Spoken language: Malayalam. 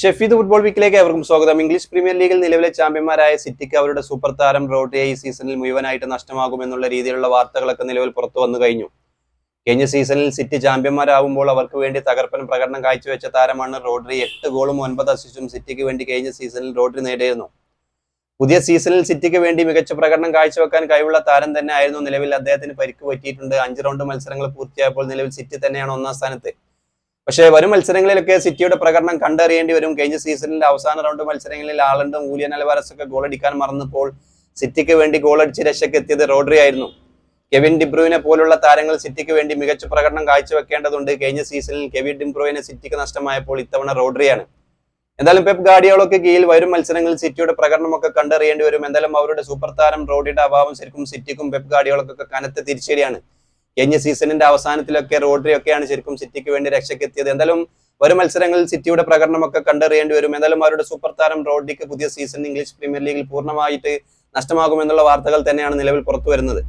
ഷെഫീദ് ഫുട്ബോൾ വീക്കിലേക്ക് അവർക്കും സ്വാഗതം. ഇംഗ്ലീഷ് പ്രീമിയർ ലീഗിൽ നിലവിലെ ചാമ്പ്യന്മാരായ സിറ്റിക്ക് അവരുടെ സൂപ്പർ താരം റോട്ടിയെ ഈ സീസണിൽ മുഴുവനായിട്ട് നഷ്ടമാകുമെന്നുള്ള രീതിയിലുള്ള വാർത്തകളൊക്കെ നിലവിൽ പുറത്തു വന്നു കഴിഞ്ഞു. കഴിഞ്ഞ സീസണിൽ സിറ്റി ചാമ്പ്യന്മാരാകുമ്പോൾ അവർക്ക് വേണ്ടി തകർപ്പൻ പ്രകടനം കാഴ്ചവെച്ച താരമാണ് റോഡ്രി. എട്ട് ഗോളും ഒൻപത് അസിസ്റ്റും സിറ്റിക്ക് വേണ്ടി കഴിഞ്ഞ സീസണിൽ റോഡ്രി നേടിയിരുന്നു. പുതിയ സീസണിൽ സിറ്റിക്ക് വേണ്ടി മികച്ച പ്രകടനം കാഴ്ചവെക്കാൻ കഴിവുള്ള താരം തന്നെ ആയിരുന്നു നിലവിൽ അദ്ദേഹത്തിന് പരിക്ക് പറ്റിയിട്ടുണ്ട്. അഞ്ച് റൗണ്ട് മത്സരങ്ങൾ പൂർത്തിയായപ്പോൾ നിലവിൽ സിറ്റി തന്നെയാണ് ഒന്നാം സ്ഥാനത്ത്. പക്ഷേ വരും മത്സരങ്ങളിലൊക്കെ സിറ്റിയുടെ പ്രകടനം കണ്ടറിയേണ്ടി വരും. കഴിഞ്ഞ സീസണിന്റെ അവസാന റൗണ്ട് മത്സരങ്ങളിൽ ആളണ്ടും ഊലിയൻ അൽവാരസ് ഒക്കെ ഗോളടിക്കാൻ മറന്നപ്പോൾ സിറ്റിക്ക് വേണ്ടി ഗോളടിച്ച് രക്ഷയ്ക്ക് എത്തിയത് റോഡ്രി ആയിരുന്നു. കെവിൻ ഡിബ്രൂവിനെ പോലുള്ള താരങ്ങൾ സിറ്റിക്ക് വേണ്ടി മികച്ച പ്രകടനം കാഴ്ചവെക്കേണ്ടതുണ്ട്. കഴിഞ്ഞ സീസണിൽ കെവിൻ ഡിബ്രൂവിനെ സിറ്റിക്ക് നഷ്ടമായപ്പോൾ ഇത്തവണ റോഡ്രിയാണ്. എന്തായാലും പെപ് ഗാഡിയോളൊക്കെ കീഴിൽ വരും മത്സരങ്ങളിൽ സിറ്റിയുടെ പ്രകടനമൊക്കെ കണ്ടറിയേണ്ടി വരും. എന്തായാലും അവരുടെ സൂപ്പർ താരം റോഡിയുടെ അഭാവം ശരിക്കും സിറ്റിക്കും പെപ് ഗാഡിയോളൊക്കെ കനത്ത തിരിച്ചടിയാണ്. കഴിഞ്ഞ സീസണിന്റെ അവസാനത്തിലൊക്കെ റോഡ്രി ഒക്കെയാണ് ശരിക്കും സിറ്റിക്ക് വേണ്ടി രക്ഷയ്ക്കെത്തിയത്. എന്തായാലും ഒരു മത്സരങ്ങളിൽ സിറ്റിയുടെ പ്രകടനമൊക്കെ കണ്ടറിയേണ്ടി വരും. എന്തായാലും അവരുടെ സൂപ്പർ താരം റോഡ്രിക്ക് പുതിയ സീസൺ ഇംഗ്ലീഷ് പ്രീമിയർ ലീഗിൽ പൂർണമായിട്ട് നഷ്ടമാകുമെന്നുള്ള വാർത്തകൾ തന്നെയാണ് നിലവിൽ പുറത്തു വരുന്നത്